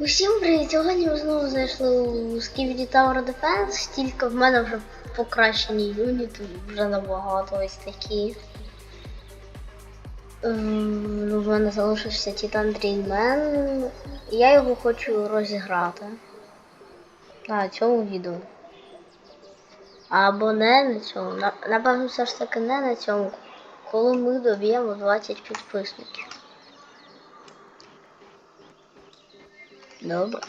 Усім привіт! Сьогодні ми знову зайшли у Skibidi Tower Defense, тільки в мене вже покращені юніти, вже набагато ось такі. Ем, ну, в мене залишився Титан Дрінмен. Я його хочу розіграти. На цьому відео. Або не на цьому. Напевно, все ж таки не на цьому. Коли ми доб'ємо 20 підписників. Добре.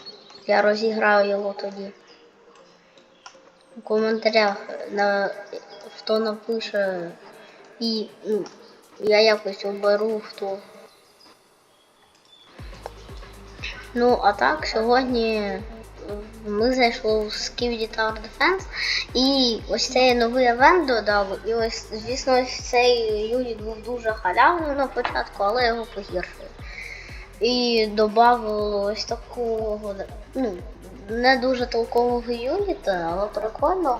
Я розіграю його тоді. У коментарях на хто напише і ну, я якось оберу хто. Ну, а так, сьогодні ми зайшли у Skibidi Tower Defense і ось цей новий евент додали. І ось, звісно, цей юніт був дуже халявний на початку, але його погіршили. І додавало ось такого, ну, не дуже толкового юніта, але прикольного.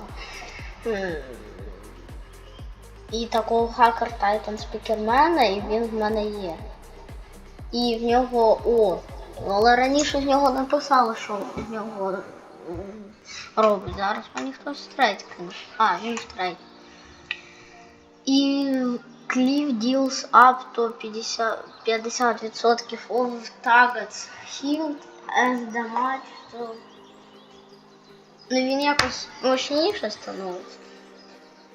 І такого хакер Titan спікермена, і він в мене є. І в нього о. Але раніше в нього написали, що в нього робить. Зараз мені хтось третій. А, він третій. І Cliff deals up to 50, 50% of targets healed as damage to... Ну він якось мощніше становиться.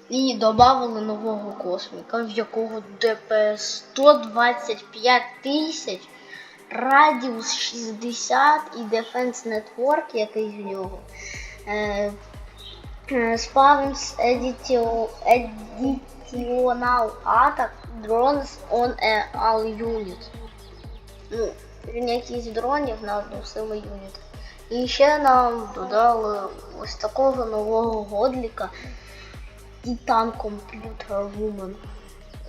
І додали нового косміка, в якого ДПС 125 тисяч, радіус 60 і Defense Network, який в нього. Е, е, Additional, additional attack drones on a all unit. Ну, він якийсь дронів на одну силу юніт. І ще нам додали ось такого нового годліка Titan Computer Woman.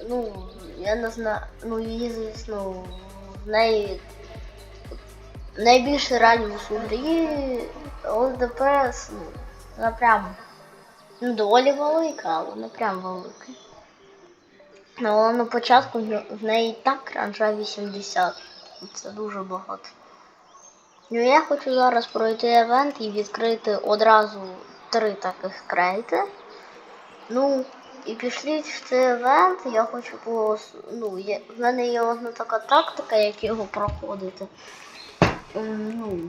Ну, я не знаю, ну її, звісно, в неї найбільший радіус у грі, але ДПС, ну, вона ну, доволі велика, але не прям велика. Але на початку в неї так ранжа 80. Це дуже багато. Ну я хочу зараз пройти евент і відкрити одразу три таких крейти. Ну, і пішліть в цей евент, я хочу по ну, є, в мене є одна така тактика, як його проходити. Ем, Ну,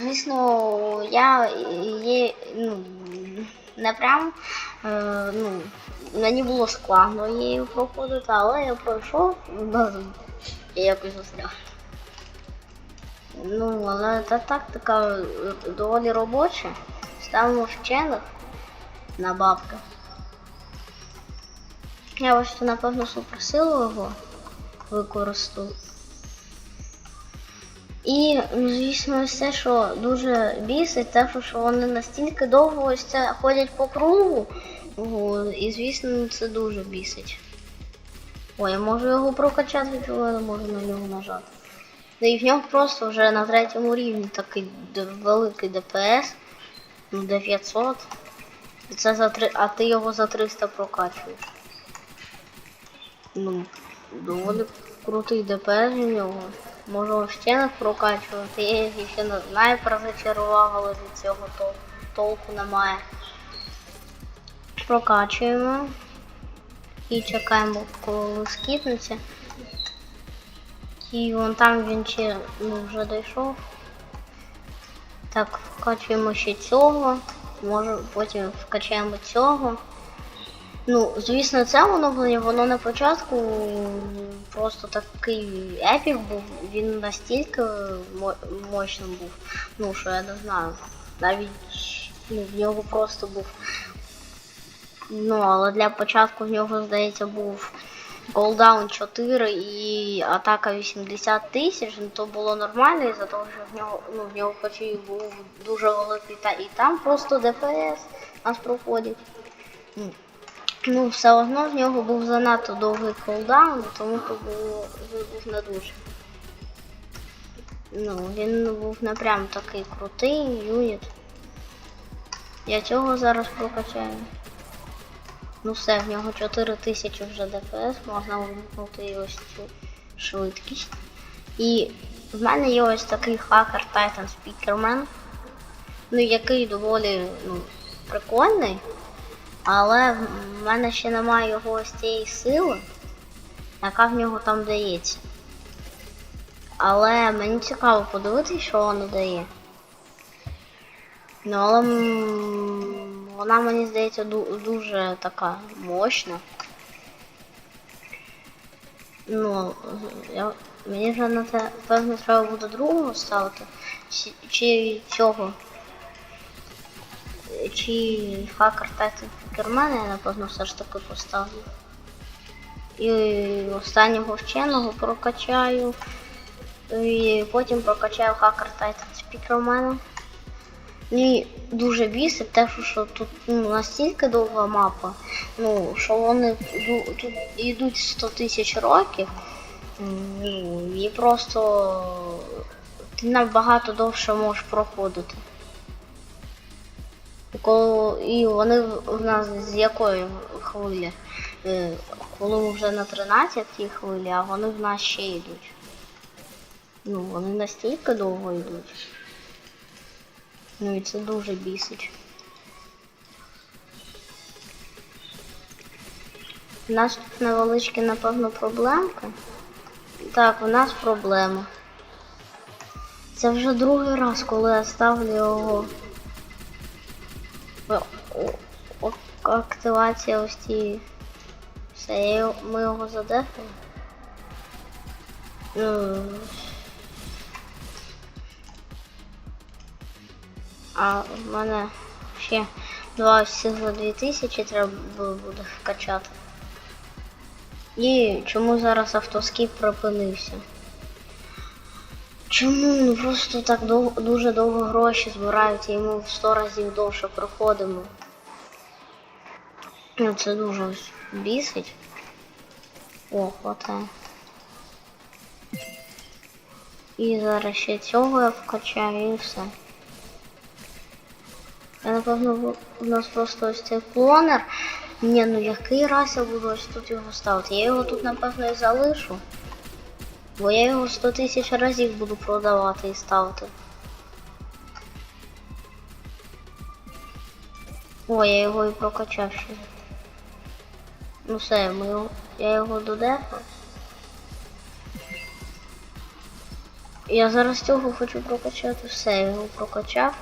звісно, я є, ну, не прям, е, ну, мені було складно її проходити, але я пройшов, і якось застряг. Ну, але та тактика доволі робоча. Ставимо вчених на бабки. Я ось напевно, суперсилу його використаю. І, звісно, це, що дуже бісить, те, що вони настільки довго ось це ходять по кругу. Ого, І, звісно, це дуже бісить. Ой, я можу його прокачати, я можу на нього нажати. Ну і в нього просто вже на третьому рівні такий великий ДПС. Ну, 900. І це за три. А ти його за 300 прокачуєш. Ну, доволі крутий ДПС у нього. Можу ще не прокачувати. Я ще не знаю про зачарував, але від цього тол- толку немає. Прокачуємо. І чекаємо, коли скіпнеться. І вон там він ще ну, вже дійшов. Так, вкачуємо ще цього. Може потім вкачаємо цього. Ну, звісно, це оновлення, воно на початку просто такий епік був, він настільки мо- мощним був, ну що я не знаю. Навіть ну, в нього просто був. Ну, але для початку в нього, здається, був голдаун 4 і атака 80 тисяч, ну то було нормально із-за того, що в нього, ну, в нього хоч і був дуже великий, та і там просто ДПС нас проходить. Ну, все одно в нього був занадто довгий колдаун, тому то було був не дуже. Ну, він був не прям такий крутий юніт. Я цього зараз прокачаю. Ну все, в нього 4000 вже ДПС, можна вимкнути ось цю швидкість. І В мене є ось такий хакер Titan Speakerman, ну який доволі ну, прикольний, але в мене ще немає його ось цієї сили, яка в нього там дається. Але мені цікаво подивитися, що воно дає. Ну, але вона мені здається дуже така мощна. Ну, я, мені вже на це певно треба буде другого ставити. Чи, чи цього. Чи хакер Titan Фікермена я напевно все ж таки поставлю. І останнього вченого прокачаю. І потім прокачаю хакер Titan Спікермена. Мені дуже бісить те, що, тут ну, настільки довга мапа, ну, що вони тут йдуть 100 тисяч років, ну, і просто ти набагато довше можеш проходити. І вони в нас з якої хвилі? Е, Коли ми вже на 13 хвилі, а вони в нас ще йдуть. Ну, вони настільки довго йдуть. Ну і це дуже бісить. У нас тут невеличкі, напевно, проблемки. Так, у нас проблема. Це вже другий раз, коли я ставлю його. Активація ось цієї. Все, я ми його задефали. А в мене ще два за 2000 треба бу- буде вкачати. І чому зараз автоскіп припинився? Чому ну просто так дов- дуже довго гроші збирають і ми в 100 разів довше проходимо? Ну це дуже бісить. О, хватає. І зараз ще цього я вкачаю і все. Я напевно у нас просто ось цей клонер. Ні, ну який раз я буду ось тут його ставити? Я його тут напевно і залишу. Бо я його 100 тисяч разів буду продавати і ставити. О, я його і прокачав ще. Ну все, ми його, я його додефав. Я зараз цього хочу прокачати. Все, я його прокачав.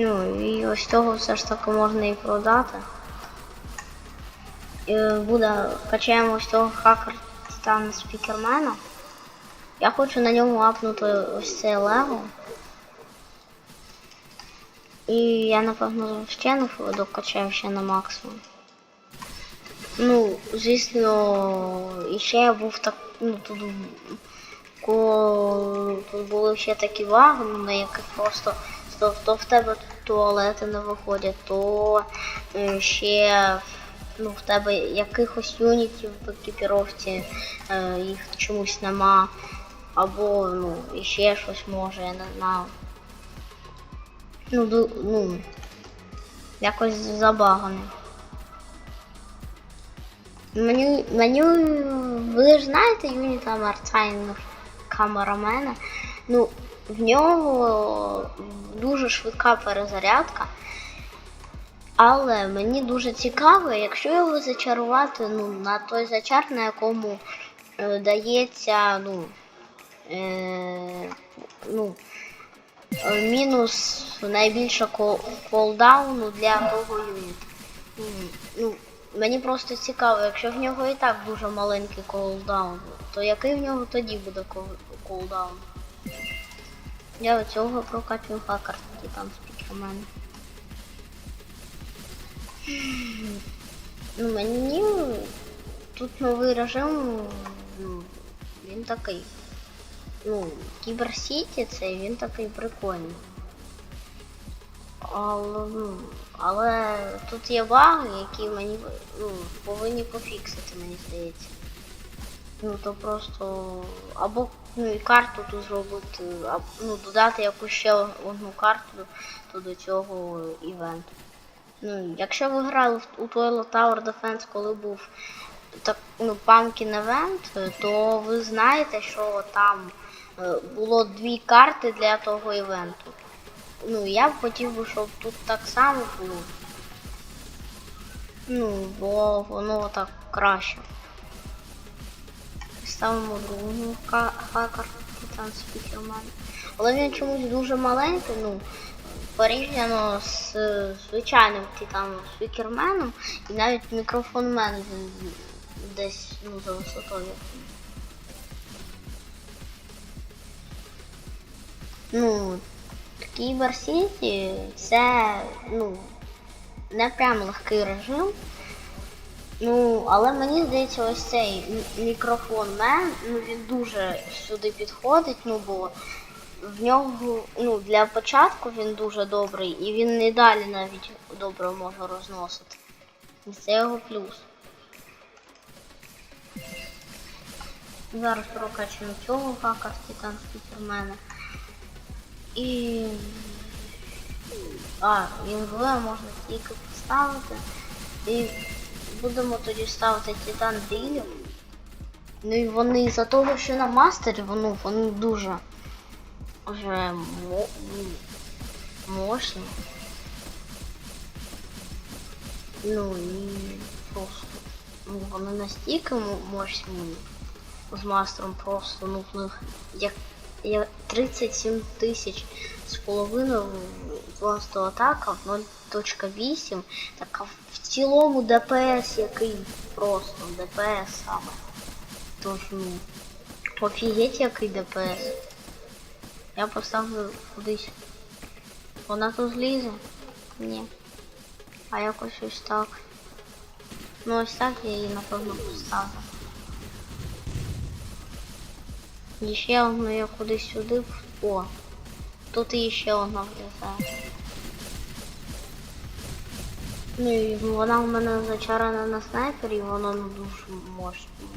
Ну, і ось цього все ж таки можна і продати. І буде, качаємо ось цього хакер Титан Спікермена. Я хочу на ньому апнути ось цей левел. І я напевно вчених докачаю ще на максимум. Ну, звісно, і ще я був так, ну тут, тут були ще такі ваги, на яких просто то, то в тебе туалети не виходять, то ще ну, в тебе якихось юнітів в екіпіровці е, їх чомусь нема. Або ну, іще щось може, я не знаю. Ну, ну, якось забаганий. Мені, мені, ви ж знаєте юніта Марцайн камерамена. Ну, в нього дуже швидка перезарядка. Але мені дуже цікаво, якщо його зачарувати ну, на той зачар, на якому е, дається ну, е, ну, е, мінус найбільше кол- колдауну для того юніта. Ну, мені просто цікаво, якщо в нього і так дуже маленький колдаун, то який в нього тоді буде кол- колдаун? Я оцього прокачую хакер, який там спікермен. Ну мені тут новий режим, ну, він такий. Ну, Кіберсіті це він такий прикольний. Але, ну, але тут є баги, які мені ну, повинні пофіксити, мені здається. Ну то просто або ну, і карту тут зробити, або ну, додати якусь ще одну карту то до цього івенту. Ну, якщо ви грали у Toilet Tower Defense, коли був так, ну, Pumpkin Event, то ви знаєте, що там е, було дві карти для того івенту. Ну, я б хотів би, щоб тут так само було. Ну, бо воно так краще. Ставимо другу хакер Титан Спікермен. Але він чомусь дуже маленький, ну, порівняно з звичайним Титаном Спікерменом, і навіть мікрофонмен він десь ну, за висотою. Ну, Кібер Сіті це, ну, не прям легкий режим. Ну, але мені здається, ось цей мікрофон мен, ну він дуже сюди підходить, ну бо в нього, ну, для початку він дуже добрий, і він не далі навіть добре може розносити. Це його плюс. Зараз прокачуємо цього хака з Титан Спікермена. І. А, інгле можна тільки поставити. І будемо тоді ставити Титан Дрілів. Ну і вони за того, що на мастері, ну, вони дуже вже мо... мощні. Ну і просто. Ну, вони настільки мо- мощні з мастером просто, ну в них як, як 37 тисяч з половиною просто атака в 0.8, так а в цілому ДПС який просто ДПС саме. Тож ну офігеть який ДПС. Я поставлю кудись. Вона тут злізе? Ні. А якось ось так. Ну ось так я її напевно поставлю. І ще одну я кудись сюди. О! Тут і ще одна влізає. Ну і вона в мене зачарена на снайпері, вона ну дуже мощ... м,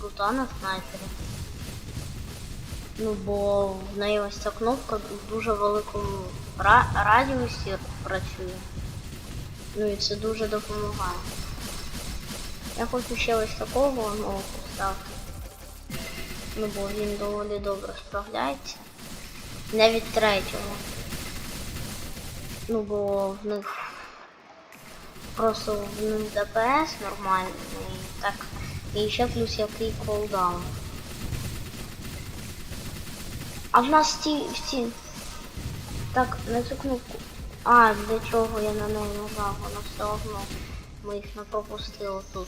крута на снайпері. Ну бо в неї ось ця кнопка в дуже великому ра- радіусі працює. Ну і це дуже допомагає. Я хочу ще ось такого нового поставити. Ну бо він доволі добре справляється. Навіть третього. Ну бо в них просто в них ДПС нормальний. Так. І ще плюс який колдаун. А в нас ті всі. Так, на цю кнопку. А, для чого я на неї нажав? Воно все одно. Ми їх не пропустили тут.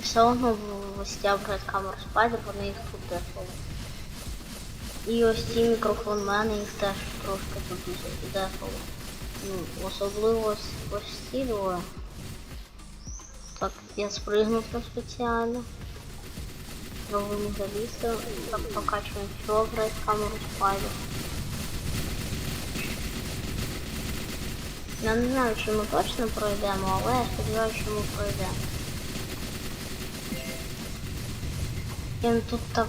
І все одно в гостях грає камер спайдер, вони їх тут дефали. І ось ці мікрофон мене їх теж трошки тут дефали. Ну, особливо ось, ці двоє. Так, я спригнув там спеціально. Робимо залізти, так покачуємо грає камеру спайдер. Я не знаю, чи ми точно пройдемо, але я сподіваюся, що ми пройдемо. Він тут так,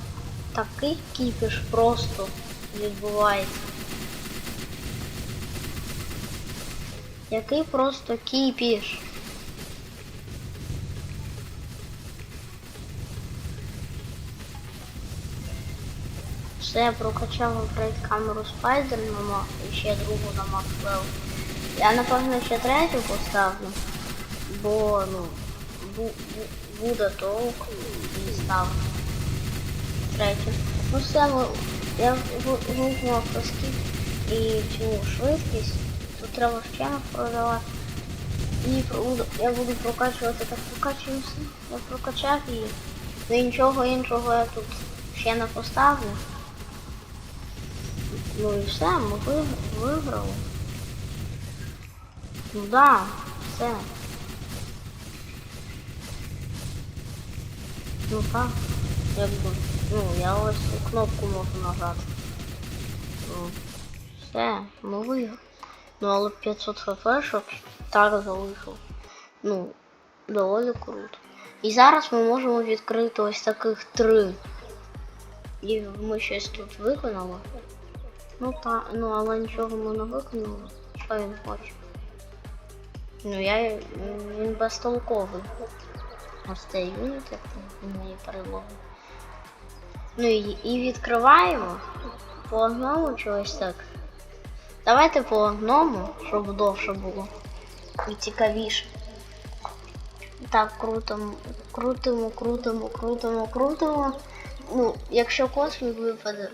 такий кіпіш просто відбувається. Який просто кіпіш. Все, я прокачав апгрейд камеру Spider на ма- і ще другу на Макфлеу. Я напевно ще третю поставлю, бо ну бу- бу- буде толк і ставлю третю. Ну все, я вимкнув автоскіп і цю швидкість. Тут треба ще продавати. І я буду прокачувати так прокачуюся. Я прокачав її. Ну нічого іншого я тут ще не поставлю. Ну і все, ми виграли. Ну да, все. Ну так, якби. Ну, я ось кнопку можу нажати. Ну, все, ми виграли. Ну, але 500 хпшок так залишив. Ну, доволі круто. І зараз ми можемо відкрити ось таких три. І ми щось тут виконали. Ну та, ну але нічого ми не виконали. Що він хоче? Ну я він безтолковий. ось цей юніт, як мої перемоги. Ну і, і відкриваємо по одному чи ось так. Давайте по одному, щоб довше було. І цікавіше. Так, крутимо, крутимо, крутимо, крутимо, крутимо. Ну, якщо космік випаде.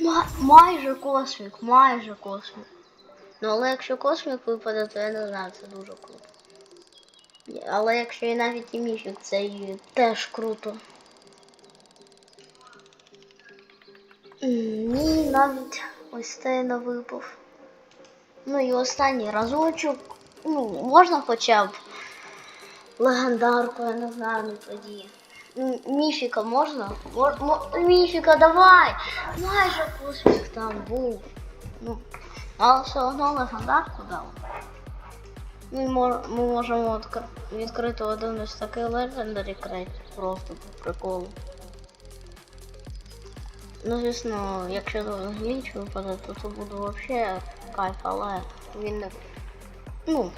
Ма- майже космік, майже космік. Ну, але якщо космік випаде, то я не знаю, це дуже круто. Але якщо і навіть і міфік, це і теж круто. М, Ні, навіть ось цей не випав. Ну і останній разочок. Ну, можна хоча б легендарку, я не знаю, не тоді. М, Міфіка можна? Мор- мо- Міфіка, давай! Майже космік там був. Ну, але все одно легендарку дав. Ми, мор- ми можемо відкр- відкрити один із таких легендарі крейт. Просто по приколу. Ну, звісно, якщо гліч випаде, то це буде вообще кайф, але він не. Ну.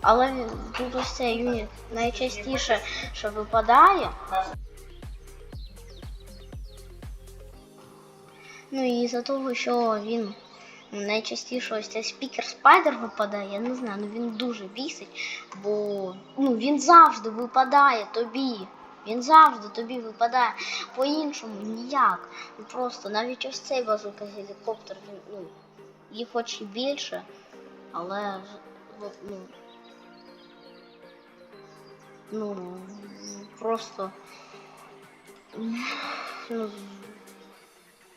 Але тут ось цей юніт найчастіше, що випадає. Ну і за того, що він найчастіше ось цей спікер спайдер випадає, я не знаю, ну він дуже бісить, бо ну він завжди випадає тобі. Він завжди тобі випадає по-іншому ніяк. Ну, Просто навіть ось цей базука гелікоптер, він, ну, їх хоч і більше, але ну, ну просто ну,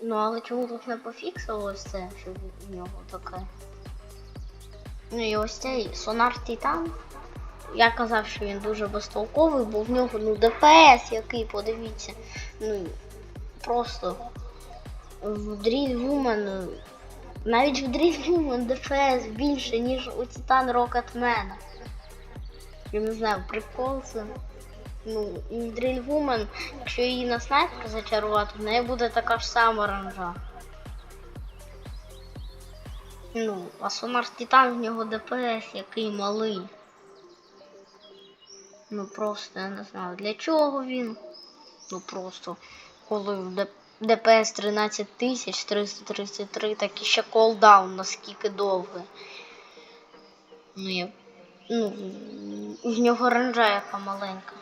ну але чому тут не пофіксилось це, що в нього таке? Ну і ось цей сонар Титан. Я казав, що він дуже безтолковий, бо в нього ну ДПС який, подивіться. Ну просто в Drill Woman, навіть в Drill Woman ДПС більше, ніж у Титан Рокетмена. Я не знаю, прикол це. Ну, Drill Woman, якщо її на снайпер зачарувати, в неї буде така ж сама ранжа. Ну, а Сонар Титан в нього ДПС який малий. Ну просто я не знаю для чого він. Ну просто коли в ДПС 13333, так і ще колдаун наскільки довгий. Ну я. Ну, в нього ранжа яка маленька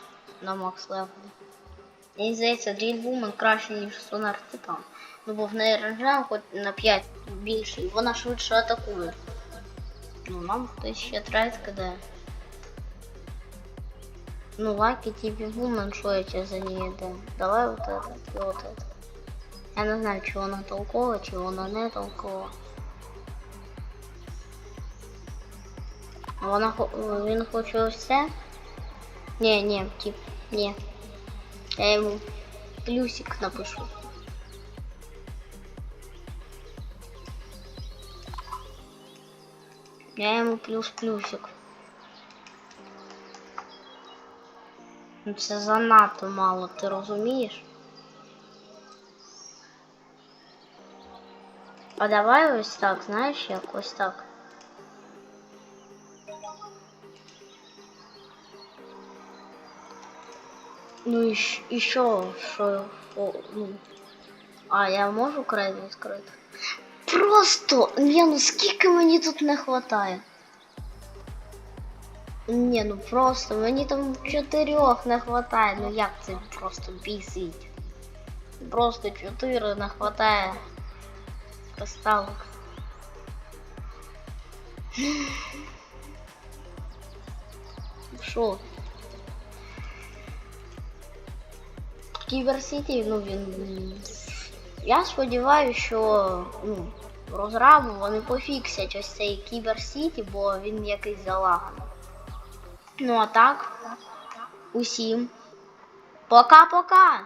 на макс левелі. Мені здається, Drill краще, ніж Sonar Titan. Ну бо в неї ранжа хоч на 5 більше, і вона швидше атакує. Ну нам хтось ще трейд кидає. Ну, лаки тебе вумен, что я тебе за нее дам? Давай вот это и вот это. Я не знаю, чи вона толкова, чи вона не толкова. А Вона хо- він хоче ось це? Ні, ні, тип, ні. Я йому плюсик напишу. Я йому плюс-плюсик. Ну це занадто мало, ти розумієш? А давай ось так, знаєш, як ось так. Ну і, і що, що, о, ну. А, я можу край відкрити? Просто, ні, ну скільки мені тут не хватає. Ні, ну просто мені там чотирьох не хватає. Ну як це просто бісить? Просто чотири не хватає кристалок. Що? Кіберсіті, ну він. Я сподіваюся, що ну, розрабу вони пофіксять ось цей Кіберсіті, бо він якийсь залаганий. Ну а так, усім. Пока-пока!